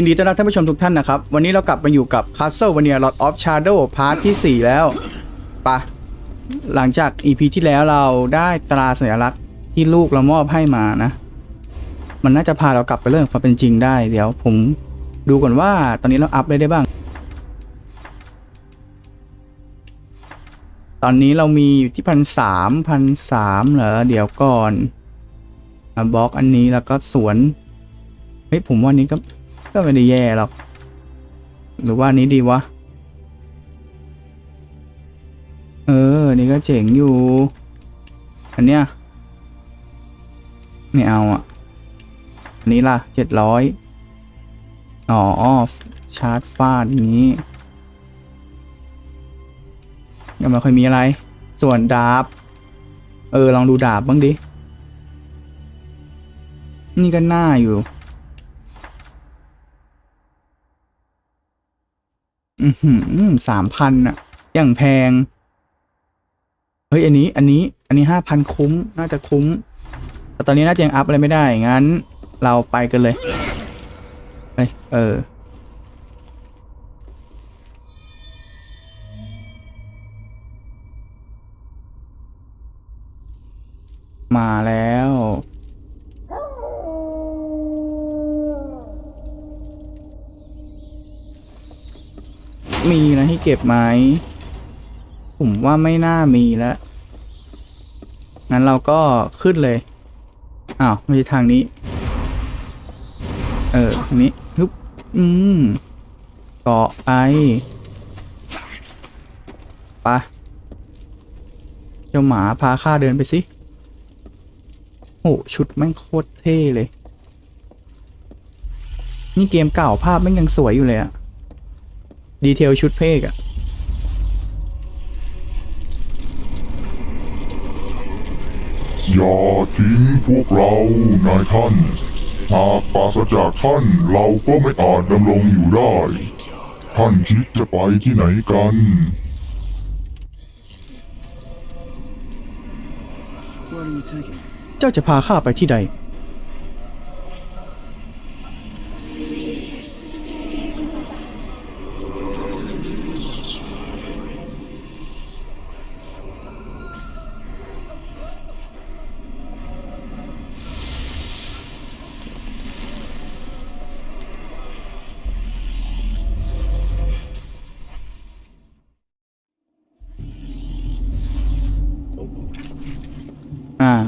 ยินดีต้อนรับท่านผู้ชมทุกท่านนะครับ วันนี้เรากลับมาอยู่กับ Castle v a n i a Lord of Shadow พาร์ทที่ 4 แล้วปะหลังจาก EP ที่แล้วเราได้ตราสัญลักษณ์ที่ลูกเรามอบให้มานะ มันน่าจะพาเรากลับไปเรื่องความเป็นจริงได้ เดี๋ยวผมดูก่อนว่าตอนนี้เราอัพได้ได้บ้าง ตอนนี้เรามีอยู่ที่พันสามพันสามเหรอ เดี๋ยวก่อนบล็อกอันนี้แล้วก็สวน เฮ้ยผมว่านี้ก็ ก็ไม่ได้แย่หรอก หรือว่านี้ดีวะ เออ นี่ก็เจ๋งอยู่ อันเนี้ย ไม่เอาอะ อันนี้ล่ะเจ็ดร้อยอ๋อ ชาร์จฟาดนี้ยังไม่ค่อยมีอะไร ส่วนดาบ เออ ลองดูดาบบ้างดิ นี่ก็น่าอยู่ อือหือสามพันอะอย่างแพง เฮ้ย อันนี้ อันนี้ อันนี้ห้าพันคุ้ม น่าจะคุ้ม แต่ตอนนี้น่าจะยังอัพอะไรไม่ได้ งั้น เราไปกันเลยเฮ้ยเออ มาแล้ว มีนะให้เก็บไหมผมว่าไม่น่ามีแล้ว งั้นเราก็ขึ้นเลย อ้าวไม่ใช่ทางนี้ เออทางนี้ฮึบอืมเกาะไปไปะเจ้าหมาพาข้าเดินไปสิโอ้ชุดแม่งโคตรเท่เลย นี่เกมเก่าภาพแม่งยังสวยอยู่เลยอะ ดีเทลชุดเพกอะอย่าทิ้งพวกเรานายท่าน หากปราศจากท่านเราก็ไม่อาจดำรงอยู่ได้ ท่านคิดจะไปที่ไหนกัน เจ้าจะพาข้าไปที่ใด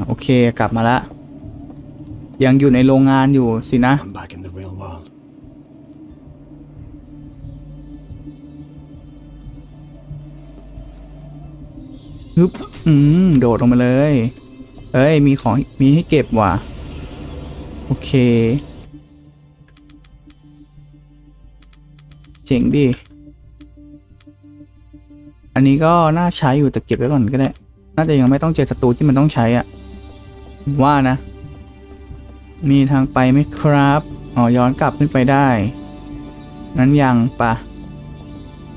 โอเคกลับมาละ ยังอยู่ในโรงงานอยู่สินะ I'm back in the real world. ฮึบ อืม โดดลงมาเลย เอ้ย มีของ มีให้เก็บว่ะ โอเค เจ๋งดี อันนี้ก็น่าใช้อยู่แต่เก็บไว้ก่อนก็ได้ น่าจะยังไม่ต้องเจอศัตรูที่มันต้องใช้อะผม ว่านะ มีทางไปไหมครับอ๋อย้อนกลับขึ้นไปได้ งั้นยังปะ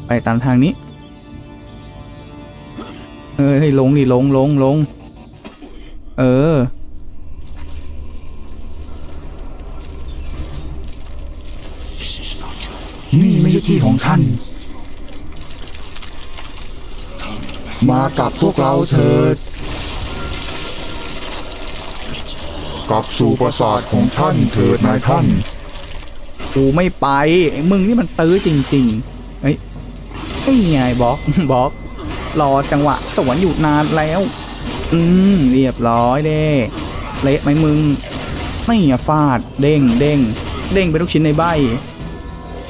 ไปตามทางนี้ เออให้ลงดิลงลงลง เออ นี่ไม่ใช่ที่ของท่าน มากับพวกเราเถิด กลับสู่ปราสาทของท่านเถิดนายท่าน กูไม่ไปไอ้มึงนี่มันตื้อจริงๆเฮ้ยไอ้ไงบล็อกบล็อก รอจังหวะสวนอยู่นานแล้ว อืมเรียบร้อยเด้เละไหมมึง ไม่อะฟาดเด้งเด้งเด้งไปทุกชิ้นในใบ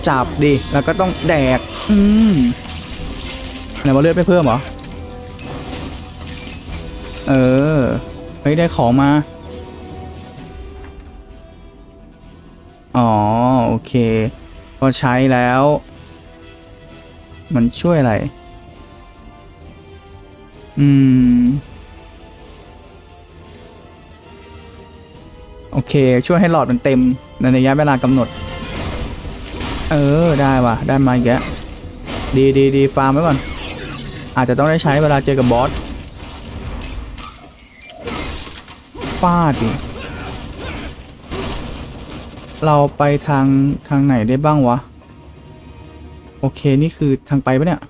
จับดิ แล้วก็ต้องแดก อืมไหนว่าเลือดไปเพิ่มเหรอ เออ เฮ้ย ได้ของมา อ๋อ โอเค พอใช้แล้ว มันช่วยอะไร อืม โอเค ช่วยให้หลอดมันเต็ม ในระยะเวลากำหนด เออ ได้ว่ะ ได้มาอีกแล้วดีดีดีฟาร์มไว้ก่อน อาจจะต้องได้ใช้เวลาเจอกับบอสฟาดดิ เราไปทางทางไหนได้บ้างวะ โอเคนี่คือทางไปปะเนี่ย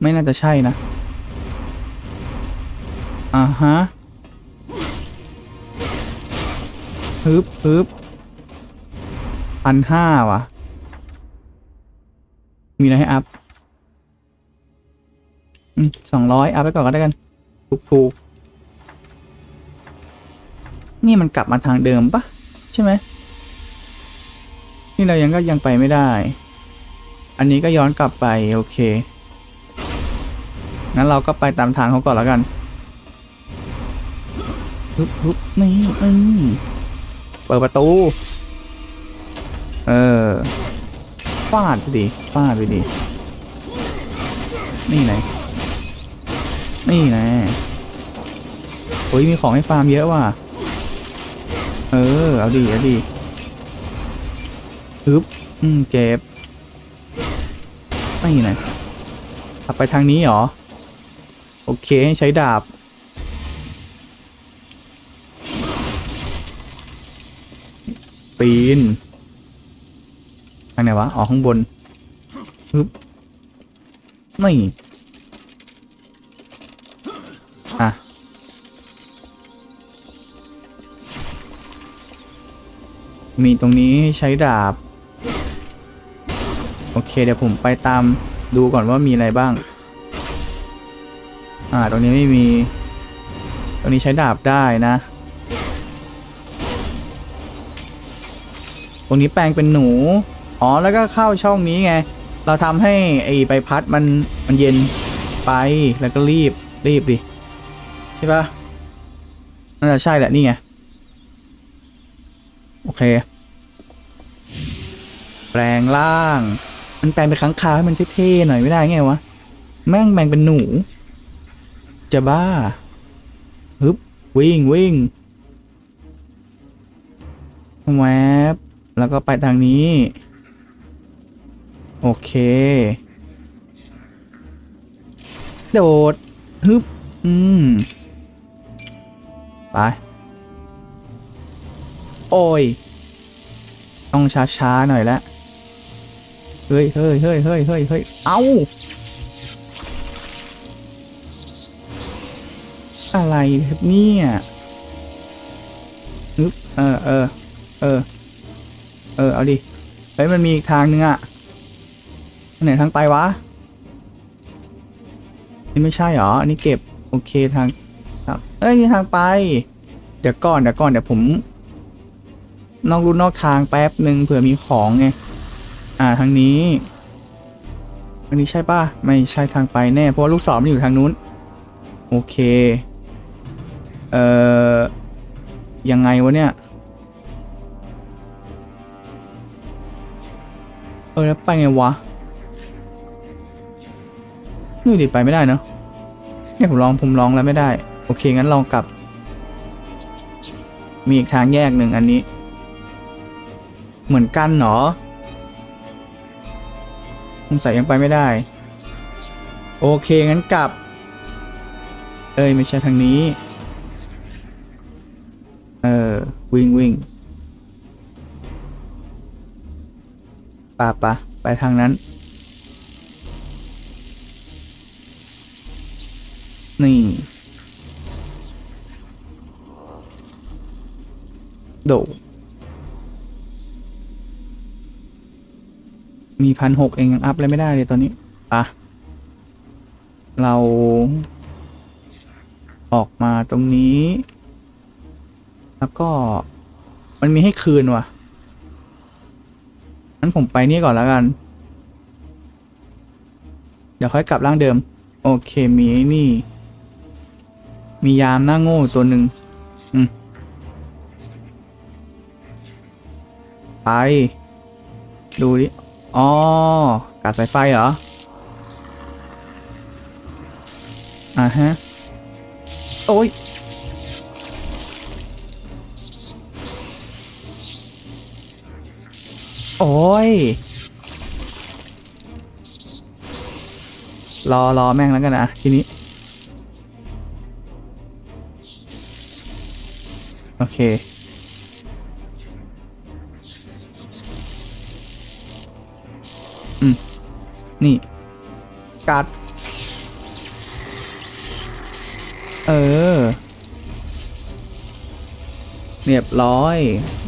ไม่น่าจะใช่นะอ่าฮะฮึบฮึบพันห้าวะมีอะไรให้อัพสองร้อยอัพไปก่อนก็ได้กัน ถูกถูกนี่มันกลับมาทางเดิมปะ ใช่ไหมนี่เรายังก็ยังไปไม่ได้ อันนี้ก็ย้อนกลับไป โอเค งั้นเราก็ไปตามทางเขาก่อนแล้วกันฮึบฮึบนี่อืมเปิดประตู เออฟาดไปดิฟาดไปดิ นี่ไหนนี่แนะโอ้ยมีของให้ฟาร์มเยอะว่ะ เออ เอาดีเอาดีฮึบอืมเก็บไม่ไหนขับไปทางนี้เหรอ โอเค ใช้ดาบ ปีน ทางไหนวะ อ๋อ ข้างบนฮึบนี่ อะ มีตรงนี้ใช้ดาบ โอเค เดี๋ยวผมไปตามดูก่อนว่ามีอะไรบ้าง อ่า ตรงนี้ไม่มี ตรงนี้ใช้ดาบได้นะ ตรงนี้แปลงเป็นหนู อ๋อ แล้วก็เข้าช่องนี้ไง เราทำให้ไอ้ใบพัดมันมันเย็นไป แล้วก็รีบรีบดิ ใช่ปะน่าจะใช่แหละ นี่ไง โอเค แปลงร่าง มันแปลงเป็นค้างคาวให้มันเท่ๆหน่อยไม่ได้ไงวะ แม่งแปลงเป็นหนู จะบ้าฮึบวิ่งวิ่งแวบแล้วก็ไปทางนี้ โอเค โดดฮึบอืม ไป โอ้ย ต้องช้าๆหน่อยละเฮ้ยเฮ้ยเฮ้ยเฮ้ยเฮ้ยเฮ้ยเอาอะไรครับเนี่ยนึบเออเออเออ เออ เอาดิ เฮ้ย มันมีอีกทางนึงอะไหนทางไปวะ นี่ไม่ใช่หรอ อันนี้เก็บ โอเคทางครับเอ้ย นี่ทางไป เดี๋ยวก่อน เดี๋ยวก่อน เดี๋ยวผม นอกรูนอกทางแป๊บหนึ่งเผื่อมีของไง อ่าทางนี้อันนี้ใช่ป่ะ ไม่ใช่ทางไปแน่ เพราะว่าลูกศรมันอยู่ทางนู้น โอเค เอ่อ ยังไงวะเนี่ย เออแล้วไปไงวะนี่ดิไปไม่ได้เนอะเนี่ยผมลองผมลองแล้วไม่ได้ โอเค งั้นลองกลับ มีอีกทางแยกหนึ่งอันนี้ เหมือนกันเหรอสงสัยยังไปไม่ได้ โอเค งั้นกลับ เอ้ย ไม่ใช่ทางนี้ เออ วิ่งวิ่งป่ะปะไปทางนั้น นี่ โด มีพันหกเองยังอัพเลยไม่ได้เลยตอนนี้ปะเรา ออกมาตรงนี้ แล้วก็มันมีให้คืนว่ะงั้นผมไปนี่ก่อนแล้วกัน เดี๋ยวค่อยกลับร่างเดิม โอเคมีนี่ มียามหน้าโง่ตัวหนึ่งอืมไป ดูดิ อ๋อกัดสายไฟเหรอ อ่าฮะ โอ้ย โอ้ย รอรอแม่งแล้วกันนะทีนี้ โอเค นี่กัด เออ เรียบร้อย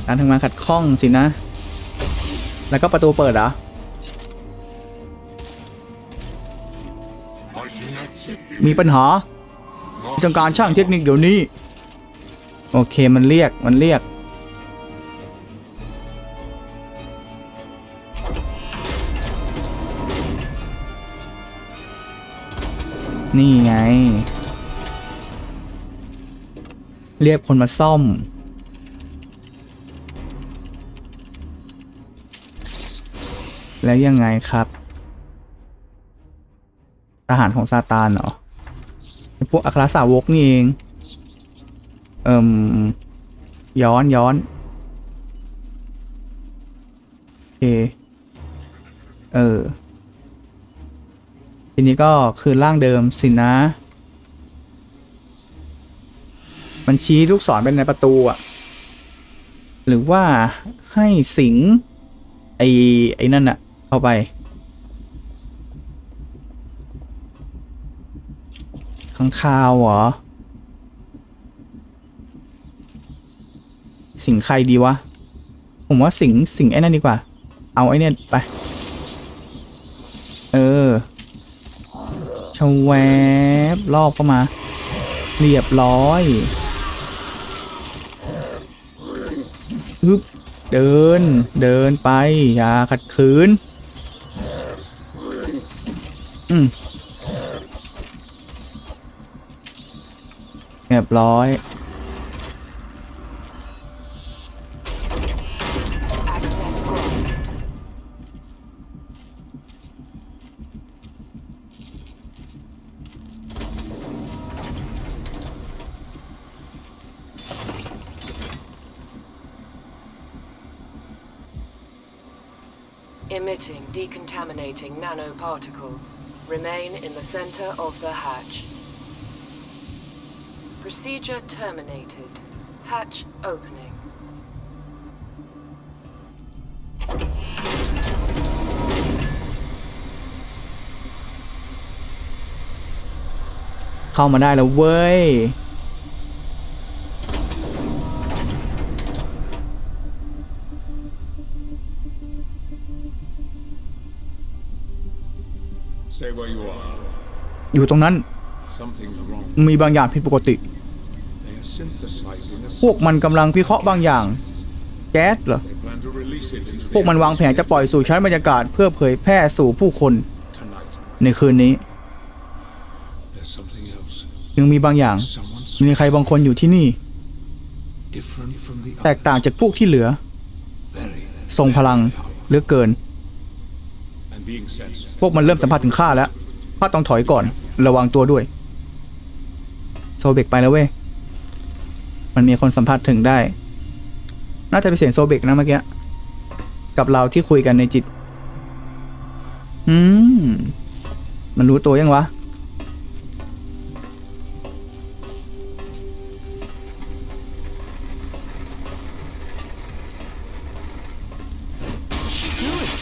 การทำงานขัดข้องสินะ แล้วก็ประตูเปิดเหรอ มีปัญหาจังการช่างเทคนิคเดี๋ยวนี้ โอเคมันเรียกมันเรียก นี่ไง เรียกคนมาซ่อม แล้วยังไงครับ ทหารของซาตานเหรอพวกอัครสาวกนี่เอง เอิมย้อนย้อนโอเค เออ ทีนี้ก็คือร่างเดิมสินะ มันชี้ลูกศรเป็นในประตูอะหรือว่าให้สิง ไอ้ไอ้นั่นอะเข้าไป ข้างคาวเหรอ สิงใครดีวะ ผมว่าสิงสิงไอ้นั่นดีกว่า เอาไอ้เนี่ยไป เออชา แวบรอบเข้ามา เรียบร้อยฮึบเดิน เดินไป อย่าขัดขืน อืมเรียบร้อย Emitting decontaminating nanoparticles. Remain in the center of the hatch. Procedure terminated. Hatch opening. Come on, I. Stay where you are. อยู่ตรงนั้น Something's wrong. มีบางอย่างผิดปกติ They are synthesizing a พวกมันกำลังพิเคราะห์บางอย่าง แก๊สเหรอ They plan to release it into พวกมันวางแผนจะปล่อยสู่ชั้นบรรยากาศเพื่อเผยแพร่สู่ผู้คน tonight. ในคืนนี้ There's something else. ยังมีบางอย่าง Someone มีใครบางคนอยู่ที่นี่ different from the แตกต่างจากพวกที่เหลือ very ทรงพลังเหลือเกิน and being sensed. พวกมันเริ่มสัมผัสถึงข้าแล้วข้าต้องถอยก่อน ระวังตัวด้วย โซเบกไปแล้วเว้ย มันมีคนสัมผัสถึงได้ น่าจะเป็นเสียงโซเบกนะเมื่อกี้ กับเราที่คุยกันในจิต อืม มันรู้ตัวยังวะ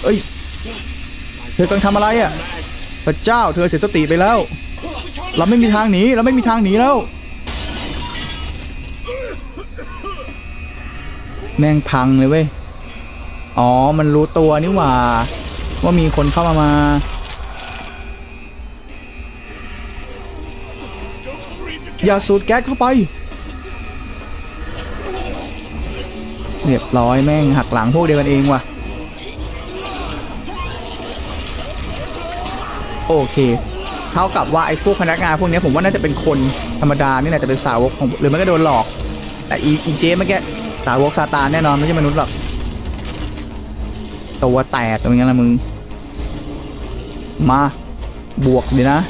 เอ้ย เธอกำลังทำอะไรอะพระเจ้าเธอเสียสติไปแล้ว เราไม่มีทางหนีเราไม่มีทางหนีแล้ว แม่งพังเลยเว้ยอ๋อมันรู้ตัวนี่หว่า ว่ามีคนเข้ามามาอย่าสูดแก๊สเข้าไป เรียบร้อยแม่งหักหลังพวกเดียวกันเองว่ะ โอเค เท่ากับว่าไอ้พวกพนักงานพวกนี้ผมว่าน่าจะเป็นคนธรรมดานี่แหละจะเป็นสาวกของหรือไม่ก็โดนหลอก แต่อีอีเจเมื่อกี้สาวกซาตานแน่นอนไม่ใช่มนุษย์หรอกตัวแตกตรงนี้นะมึง มาบวกดีนะ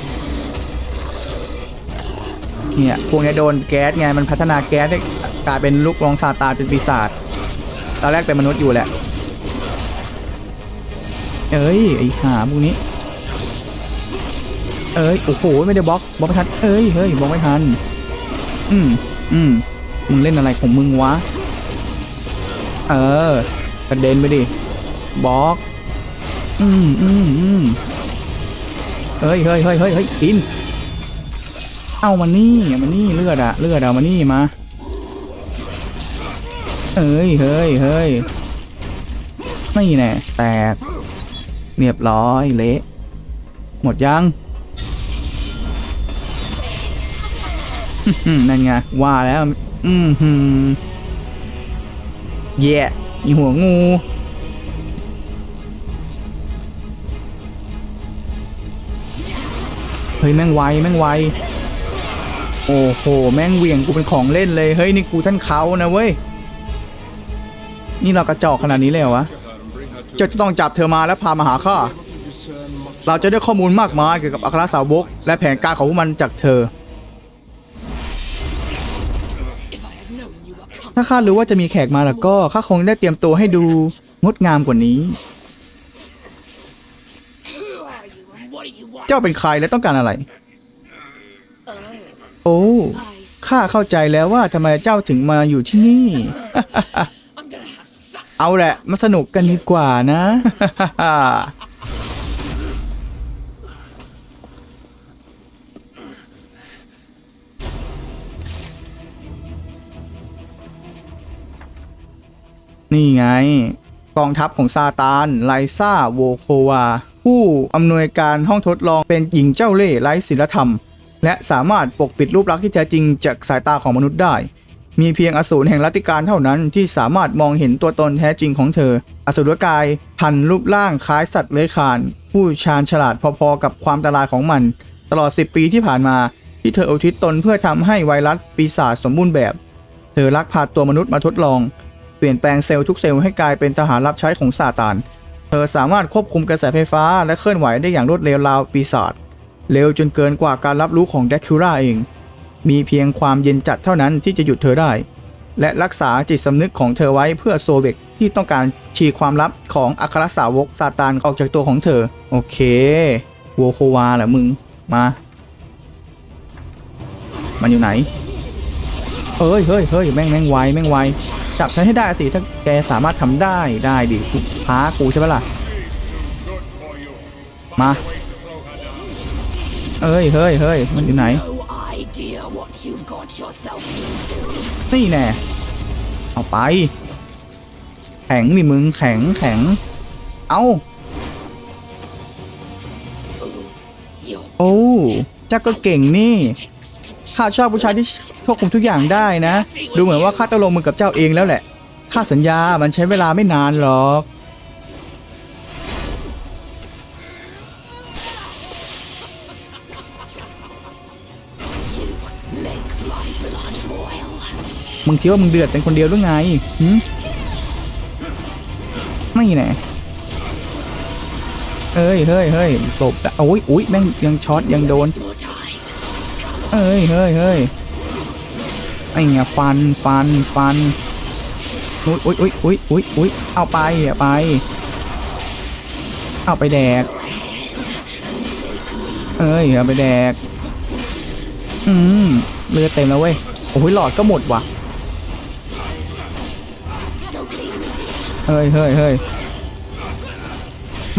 เนี่ยพวกนี้โดนแก๊สไงมันพัฒนาแก๊สให้กลายเป็นลูกรองซาตานเป็นปีศาจตอนแรกเป็นมนุษย์อยู่แหละเอ้ยไอ้หาพวกนี้ เอ้ยโอ้โหไม่ได้บล็อกบล็อกไม่ทันเอ้ยเฮ้ยบล็อกไม่ทันอืมอืมมึงเล่นอะไรของมึงวะ เออกระเด็นไปดิบล็อกอืมอืมอืมเฮ้ยเฮ้ยเฮ้ยเฮ้ยเฮ้ยกินเอามานี่มานี่เลือดอะเลือดเอามานี่มาเฮ้ยเฮ้ยเฮ้ยไม่แน่แตกเรียบร้อยเละหมดยัง นั่นไง ว่าแล้ว อืมหืมแย่อีหัวงู เฮ้ย แม่งไว แม่งไว โอ้โห แม่งเหวี่ยงกูเป็นของเล่นเลย เฮ้ย นี่กูท่านเขานะเว้ย นี่เรากระจอกขนาดนี้เลยเหรอวะเจ้าจะต้องจับเธอมาและพามาหาข้า เราจะได้ข้อมูลมากมายเกี่ยวกับอัครสาวกและแผนการของพวกมันจากเธอ ถ้าข้ารู้ว่าจะมีแขกมาแล้วก็ข้าคงได้เตรียมตัวให้ดูงดงามกว่านี้ เจ้าเป็นใครและต้องการอะไร โอ้ข้าเข้าใจแล้วว่าทำไมเจ้าถึงมาอยู่ที่นี่ เอาแหละ มาสนุกกันดีกว่านะ กองทัพของซาตานไลซ่าโวโควา ผู้อำนวยการห้องทดลองเป็นหญิงเจ้าเล่ห์ไร้ศีลธรรม และสามารถปกปิดรูปลักษณ์ที่แท้จริงจากสายตาของมนุษย์ได้ มีเพียงอสูรแห่งลัทธิการเท่านั้นที่สามารถมองเห็นตัวตนแท้จริงของเธอ อสูรกายพันรูปร่างคล้ายสัตว์เลื้อยคลาน ผู้ชาญฉลาดพอๆกับความตรายของมัน ตลอด 10 ปีที่ผ่านมา ที่เธออุทิศตนเพื่อทำให้ไวรัสปีศาจสมบูรณ์แบบ เธอลักพาตัวมนุษย์มาทดลอง ลี่ยนแปลงเซลล์ทุกเซลล์ให้กลายเป็นทหารรับใช้ของซาตาน เธอสามารถควบคุมกระแสไฟฟ้าและเคลื่อนไหวได้อย่างรวดเร็วราวปีศาจ เร็วจนเกินกว่าการรับรู้ของแดคิล่าเอง มีเพียงความเย็นจัดเท่านั้นที่จะหยุดเธอได้ และรักษาจิตสำนึกของเธอไว้เพื่อโซเบกที่ต้องการฉีความลับของอัครสาวกซาตานออกจากตัวของเธอ โอเคโวโควาเหรอมึง มา มันอยู่ไหนเฮ้ย เฮ้ยเฮ้ยแม่งแม่งไวแม่งไว จับฉันให้ได้สิถ้าแกสามารถทำได้ได้ดิพากูใช่ปะล่ะมาเอ้ยเฮ้ยเฮ้ยมันอยู่ไหนนี่แน่เอาไป แข็งนี่มึงแข็งแข็ง เอาโอ้เจ้าก็เก่งนี่ ข้าชอบผู้ชายที่ควบคุมทุกอย่างได้นะ ดูเหมือนว่าข้าต้องลงมือกับเจ้าเองแล้วแหละ ข้าสัญญามันใช้เวลาไม่นานหรอกมึงคิดว่ามึงเดือดเป็นคนเดียวหรือไงหืมไม่แน่เอ้ยเฮ้ยเฮ้ยตบแต่โอ้ยอุ้ยแม่งยังช็อตยังโดน เอ้ยเฮ้ยเฮ้ยไอ้เงี้ยฟันฟันฟันอุ้ยอุ้ยอุ้ยอุ้ยอุ้ยอุ้ยเอาไปเอาไป เอาไปแดกเอ้ยเอาไปแดก อืมเลือดเต็มแล้วเว้ย โอ้ยหลอดก็หมดว่ะเฮ้ยเฮ้ยเฮ้ย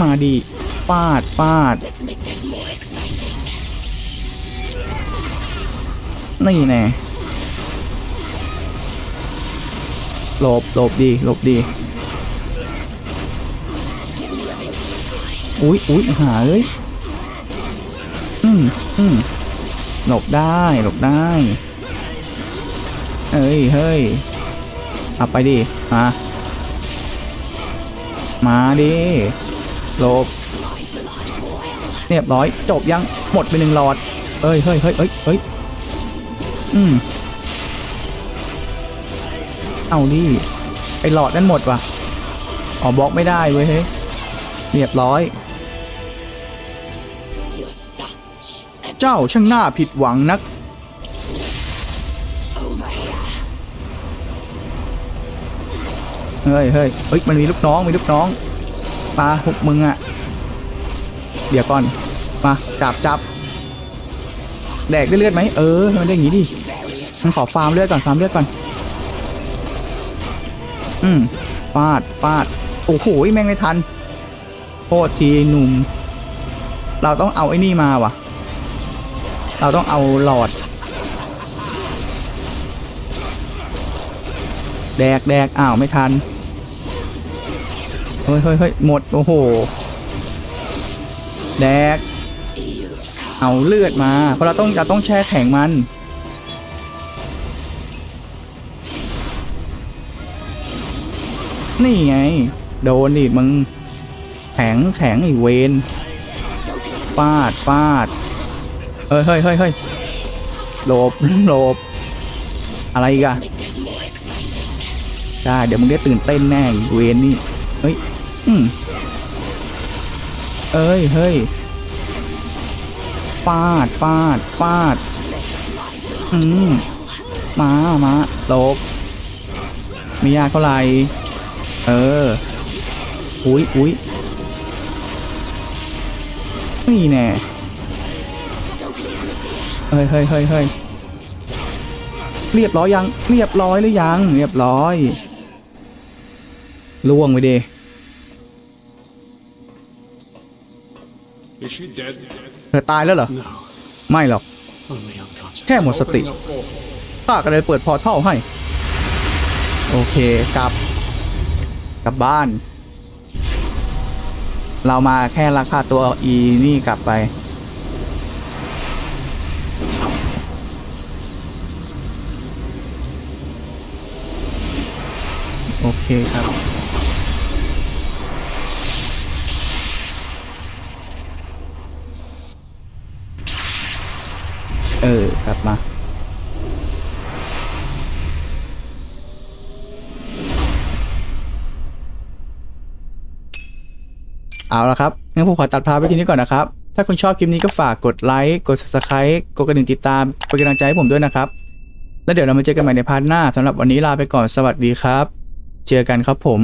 มาดีฟาดฟาด นี่แน่หลบหลบดีหลบดีอุ๊ยอุ๊ยหาเลยอืมอืมหลบได้หลบได้เฮ้ยเฮ้ยเอาไปดิมามาดิหลบเรียบร้อยจบยังหมดไปหนึ่งหลอดเอ้ยเฮ้ยเฮ้ยเฮ้ยเฮ้ย อืม เอาดิไอหลอดนั่นหมดว่ะ อ๋อบล็อกไม่ได้เว้ยเฮ้ยเรียบร้อย เจ้าช่างหน่าผิดหวังนัก เฮ้ยเฮ้ยเฮ้ย มันมีลูกน้อง มีลูกน้องปาพวกมึงอะเดี๋ยวก่อน มา จับจับ แดกได้เลือดไหมเออให้มันได้อย่างงี้ดิฉันขอฟาร์มเลือดก่อนฟาร์มเลือดก่อน อืมฟาดฟาดโอ้โหแม่งไม่ทันโทษทีหนุ่ม เราต้องเอาไอ้นี่มาว่ะเราต้องเอาหลอด แดกแดกอ้าวไม่ทันเฮ้ยเฮ้ยเฮ้ยหมด โอ้โห แดก เอาเลือดมา เพราะเราต้องเราต้องแช่แข็งมัน นี่ไง โดนดิมึง แข็งแข็งอีเวนฟาดฟาดเฮ้ยเฮ้ยเฮ้ยเฮ้ยหลบหลบอะไรอีกอะได้เดี๋ยวมึงได้ตื่นเต้นแน่เวนนี่ เฮ้ย อืมเอ้ย เฮ้ย ฟาดฟาดฟาดอืมมามาลบมียากเท่าไหร่เอออุ้ยอุ้ยนี่แน่เฮ้ยเฮ้ยเฮ้ยเฮ้ยเรียบร้อยยัง เรียบร้อยหรือยัง เรียบร้อยล่วงไปดิ เธอตายแล้วเหรอ No, ไม่หรอก only unconscious. แค่หมดสติ Opening a portal. ข้าก็เลยเปิดพอร์ทัลให้ โอเคกลับ กลับบ้าน เรามาแค่ราคาตัวอีนี่กลับไป โอเคครับ เออ กลับมาเอาละครับงั้นผมขอตัดภาไปที่นี้ก่อนนะครับ ถ้าคุณชอบคลิปนี้ก็ฝากกดไลค์ กด subscribe กดกระดิ่งติดตาม เป็นกำลังใจให้ผมด้วยนะครับ แล้วเดี๋ยวเรามาเจอกันใหม่ในพาร์ทหน้าสำหรับวันนี้ลาไปก่อน สวัสดีครับ เจอกันครับผม